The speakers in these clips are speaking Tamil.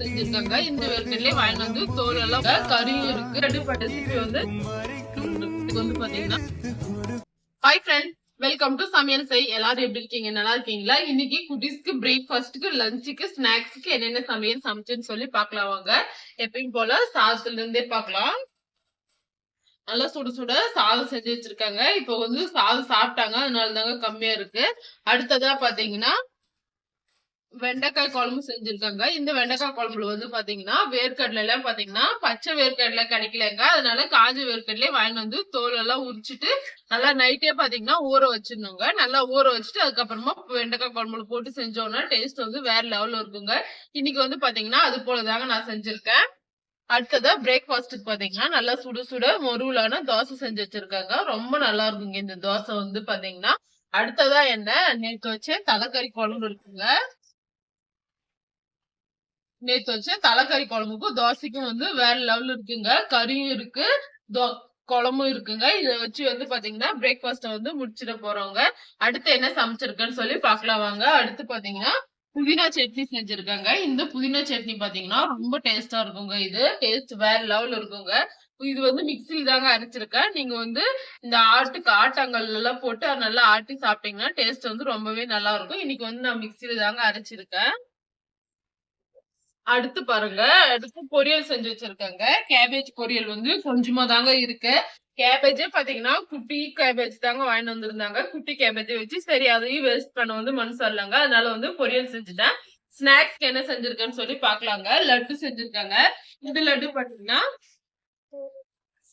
செஞ்சிருக்காங்க. இந்த வேர்க்கடலே வாங்கி வந்து தோல் எல்லாம் கறியும் இருக்கு. ரெண்டு ரெசிபி வந்து வந்து பாத்தீங்கன்னா. ஹாய் ஃப்ரெண்ட் வெல்கம் டு சமையல் செய் எல்லாரும் எப்படி இருக்கீங்க? நல்லா இருக்கீங்களா? இன்னைக்கு குட்டீஸ்க்கு பிரேக்ஃபாஸ்ட்க்கு லஞ்சுக்கு ஸ்நாக்ஸ்க்கு என்னென்ன சமையல் சமைச்சுன்னு சொல்லி பாக்கலாம் வாங்க. எப்பயும் போல சாதத்துல இருந்தே பாக்கலாம் நல்லா சுட சுட சாதம் செஞ்சு வச்சிருக்காங்க. இப்போ வந்து சாதம் சாப்பிட்டாங்க. அதனால தாங்க கம்மியா இருக்கு. அடுத்ததா பாத்தீங்கன்னா வெண்டைக்காய் குழம்பு செஞ்சிருக்காங்க. இந்த வெண்டைக்காய் குழம்புல வந்து பாத்தீங்கன்னா வேர்க்கடலை எல்லாம் பாத்தீங்கன்னா பச்சை வேர்க்கடலை கிடைக்கலங்க. அதனால காஞ்ச வேர்க்கடலையே வாங்கிட்டு வந்து தோல் எல்லாம் உரிச்சிட்டு நல்லா நைட்டே பாத்தீங்கன்னா ஊற வச்சிருந்தோங்க நல்லா ஊற வச்சுட்டு அதுக்கப்புறமா வெண்டைக்காய் குழம்புல போட்டு செஞ்சோம்னா டேஸ்ட் வந்து வேற லெவல்ல இருக்குங்க. இன்னைக்கு வந்து பாத்தீங்கன்னா அது போலதாங்க நான் செஞ்சிருக்கேன். அடுத்ததா பிரேக்ஃபாஸ்ட்டுக்கு பாத்தீங்கன்னா நல்லா சுட சுட மொருவலான தோசை செஞ்சு வச்சிருக்காங்க. ரொம்ப நல்லா இருக்குங்க இந்த தோசை வந்து பாத்தீங்கன்னா. அடுத்ததா என்ன? நேற்று வச்சு தலைக்கறி குழம்பு இருக்குங்க. நேத்து வச்சு தலைக்கறி குழம்புக்கும் தோசைக்கும் வந்து வேற லெவல் இருக்குங்க. கறியும் இருக்கு. தோ- குழம்பும் இருக்குங்க. இதை வச்சு வந்து பாத்தீங்கன்னா பிரேக்ஃபாஸ்ட வந்து முடிச்சிட போறவங்க அடுத்து என்ன சமைச்சிருக்குன்னு சொல்லி பார்க்கலாம் வாங்க. அடுத்து பாத்தீங்கன்னா புதினா சட்னி செஞ்சிருக்காங்க. இந்த புதினா சட்னி பாத்தீங்கன்னா ரொம்ப டேஸ்டா இருக்குங்க இது. டேஸ்ட் வேற லெவல் இருக்குங்க. இது வந்து மிக்சியில் தாங்க அரைச்சிருக்கேன். நீங்க வந்து இந்த ஆட்டுக்கு ஆட்டாங்கல் எல்லாம் போட்டு அதை நல்லா ஆட்டி சாப்பிட்டீங்கன்னா டேஸ்ட் வந்து ரொம்பவே நல்லா இருக்கும். இன்னைக்கு வந்து நான் மிக்ஸில தாங்க அரைச்சிருக்கேன். அடுத்து பாருங்க அடுத்து பொரியல் செஞ்சு வச்சிருக்காங்க. கேபேஜ் பொரியல் வந்து கொஞ்சமா தாங்க இருக்கு. கேபேஜே பாத்தீங்கன்னா குட்டி கேபேஜ் தாங்க வாங்கிட்டு வந்திருந்தாங்க. குட்டி கேபேஜை வச்சு சரி அதையும் வேஸ்ட் பண்ண வந்து மனசு இல்லைங்க அதனால வந்து பொரியல் செஞ்சுட்டேன். ஸ்நாக்ஸ்க்கு என்ன செஞ்சிருக்கேன்னு சொல்லி பாக்கலாங்க. லட்டு செஞ்சிருக்காங்க. இந்த லட்டு பாத்தீங்கன்னா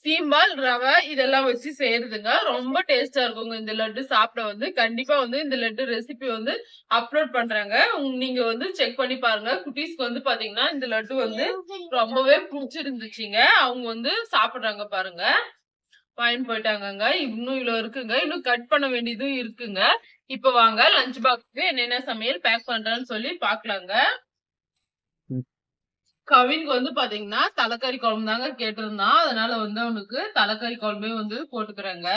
சீம்பால் ரவை இதெல்லாம் வச்சு செய்யறதுங்க. ரொம்ப டேஸ்டா இருக்குங்க. இந்த லட்டு சாப்பிட வந்து. கண்டிப்பா வந்து இந்த லட்டு ரெசிபி வந்து அப்லோட் பண்றாங்க. நீங்க வந்து செக் பண்ணி பாருங்க. குட்டீஸ்க்கு வந்து பாத்தீங்கன்னா இந்த லட்டு வந்து ரொம்பவே பிடிச்சிருந்துச்சுங்க. அவங்க வந்து சாப்பிடுறாங்க பாருங்க. வாங்கிட்டு போயிட்டாங்கங்க. இன்னும் இவ்வளவு இருக்குங்க. இன்னும் கட் பண்ண வேண்டியதும் இருக்குங்க. இப்ப வாங்க லஞ்ச் பாக்ஸ்க்கு என்னென்ன சமையல் பேக் பண்றேன்னு சொல்லி பாக்கலாங்க. கவினுக்கு வந்து பாத்தீங்கன்னா தலைக்கறி குழம்பு தாங்க கேட்டிருந்தான் அதனால வந்து அவனுக்கு தலைக்கறி குழம்பே வந்து போட்டுக்கிறேங்க.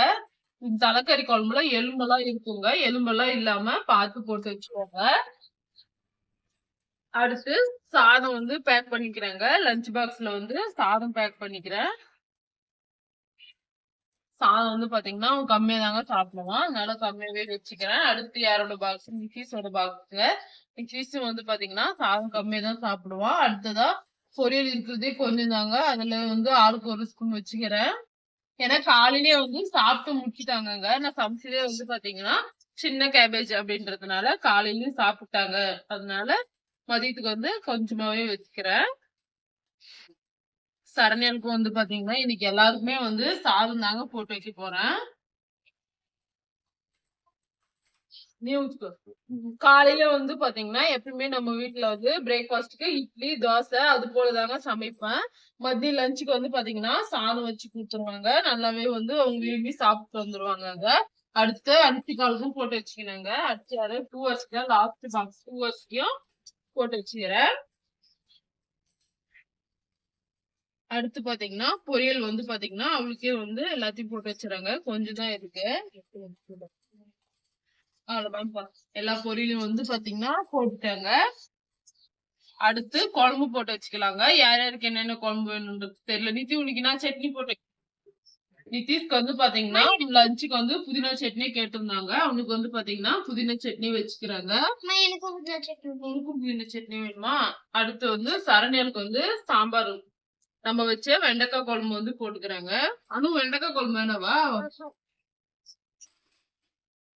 தலைக்கறி குழம்புல எலும்பெல்லாம் இருக்குங்க. எலும்பெல்லாம் இல்லாம பார்த்து போட்டு வச்சுக்கோங்க. அடுத்து சாதம் வந்து பேக் பண்ணிக்கிறேங்க. லஞ்ச் பாக்ஸ்ல வந்து சாதம் பேக் பண்ணிக்கிறேன். சாதம் வந்து பாத்தீங்கன்னா அவன் கம்மியா தாங்க சாப்பிடுவான். அதனால கம்மியாவே வச்சுக்கிறேன். அடுத்து யாரோட பாக்ஸ் நிக்கீஸோட பாக்ஸ்ல நிக்கீஸ் வந்து பாத்தீங்கன்னா சாதம் கம்மியா தான் சாப்பிடுவான் அடுத்ததா பொரியல் இருக்கிறதே கொஞ்சம் தாங்க. அதுல வந்து ஆளுக்கு ஒரு ஸ்பூன் வச்சுக்கிறேன். ஏன்னா காலையிலேயே வந்து சாப்பிட்டு முடிச்சிட்டாங்கங்க. நான் சமைச்சதே வந்து பாத்தீங்கன்னா சின்ன கேபேஜ் அப்படின்றதுனால காலையிலயும் சாப்பிட்டாங்க. அதனால மதியத்துக்கு வந்து கொஞ்சமாவே வச்சுக்கிறேன். சரண்யனுக்கு வந்து பாத்தீங்கன்னா இன்னைக்கு எல்லாருக்குமே வந்து சாதம் தாங்க போட்டு வைக்க போறேன். காலையில வந்து பாத்தீங்கன்னா எப்பவுமே நம்ம வீட்டுல வந்து பிரேக்ஃபாஸ்ட்க்கு இட்லி தோசை அது போலதாங்க சமைப்பேன். மதிய லஞ்சுக்கு வந்து பாத்தீங்கன்னா சாதம் வச்சு கொடுத்துருவாங்க. நல்லாவே வந்து அவங்க விரும்பி சாப்பிட்டு வந்துருவாங்க அடுத்து அரிசி காலுக்கும் போட்டு வச்சுக்கினாங்க அடுத்து டூ ஹவர்ஸ்க்கு லாஸ்ட் பாக்ஸ் டூ ஹவர்ஸ்க்கும் போட்டு வச்சுக்கிறேன். அடுத்து பாத்தீங்கன்னா பொரியல் வந்து பாத்தீங்கன்னா அவளுக்கே வந்து எல்லாத்தையும் போட்டு வச்சுறாங்க கொஞ்சம் தான் இருக்கு. அவ்வளவுதான் பா. எல்லா பொரியலும் வந்து பாத்தீங்கன்னா போட்டுட்டாங்க. அடுத்து குழம்பு போட்டு வச்சுக்கலாங்க. யார் யாருக்கு என்னென்ன குழம்பு வேணும்ன்றது தெரியல. நித்தி உனக்கு நான் சட்னி போட்டு நிதிஷ்க்கு வந்து பாத்தீங்கன்னா லஞ்சுக்கு வந்து புதினா சட்னி கேட்டிருந்தாங்க. அவனுக்கு வந்து பாத்தீங்கன்னா புதினா சட்னி வச்சுக்கிறாங்க. உனக்கும் புதினா சட்னி வேணுமா? அடுத்து வந்து சரண்யனுக்கு வந்து சாம்பார் நம்ம வச்ச வெண்டைக்காய் குழம்பு வந்து போட்டுக்கிறாங்க. அனு வெண்டைக்காய் குழம்பு வேணவா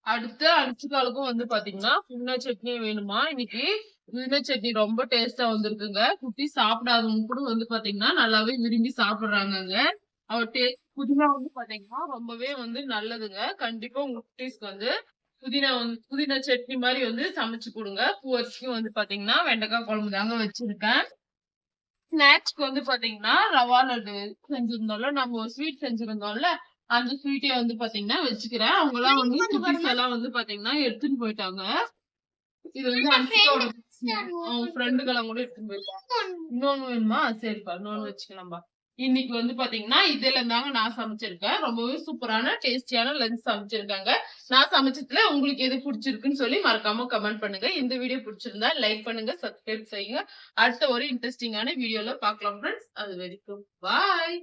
அடுத்து அரிசிக்காலுக்கும் வந்து பாத்தீங்கன்னா புதினா சட்னி வேணுமா? இன்னைக்கு புதினா சட்னி ரொம்ப டேஸ்டா வந்திருக்குங்க. குட்டி சாப்பிடாதவங்க கூட வந்து பாத்தீங்கன்னா நல்லாவே விரும்பி சாப்பிடுறாங்கங்க. அவ டேஸ்ட் புதினா வந்து பாத்தீங்கன்னா ரொம்பவே வந்து நல்லதுங்க. கண்டிப்பா உங்க குட்டீஸ்க்கு வந்து புதினா வந்து புதினா சட்னி மாதிரி வந்து சமைச்சு கொடுங்க. பூவரிசிக்கும் வந்து பாத்தீங்கன்னா வெண்டைக்காய் குழம்பு தாங்க வச்சிருக்கேன். ஸ்நாக்ஸ்க்கு வந்து பாத்தீங்கன்னா ரவா லட்டு செஞ்சிருந்தோம்ல நம்ம ஒரு ஸ்வீட் செஞ்சிருந்தோம்ல அந்த ஸ்வீட்டே வந்து பாத்தீங்கன்னா வச்சுக்கிறேன். அவங்க எல்லாம் வந்து குட்டீஸ் எல்லாம் வந்து பாத்தீங்கன்னா எடுத்துட்டு போயிட்டாங்க. இது வந்து அன்சிகாவோட அவங்க ஃப்ரெண்டுக்கெல்லாம் கூட எடுத்துட்டு போயிட்டாங்க. இன்னொன்னு வேணுமா? சரிப்பா இன்னொன்னு வச்சுக்கலாம்பா. இன்னைக்கு வந்து பாத்தீங்கன்னா இதுல இருந்தாங்க நான் சமைச்சிருக்கேன். ரொம்பவே சூப்பரான டேஸ்டியான லஞ்ச் சமைச்சிருக்காங்க. நான் சமைச்சதுல உங்களுக்கு எது பிடிச்சிருக்குன்னு சொல்லி மறக்காம கமெண்ட் பண்ணுங்க. இந்த வீடியோ பிடிச்சிருந்தா லைக் பண்ணுங்க சப்ஸ்கிரைப் செய்யுங்க. அடுத்த ஒரு இன்ட்ரெஸ்டிங்கான வீடியோல பார்க்கலாம் ஃப்ரெண்ட்ஸ் அது வரைக்கும் பாய்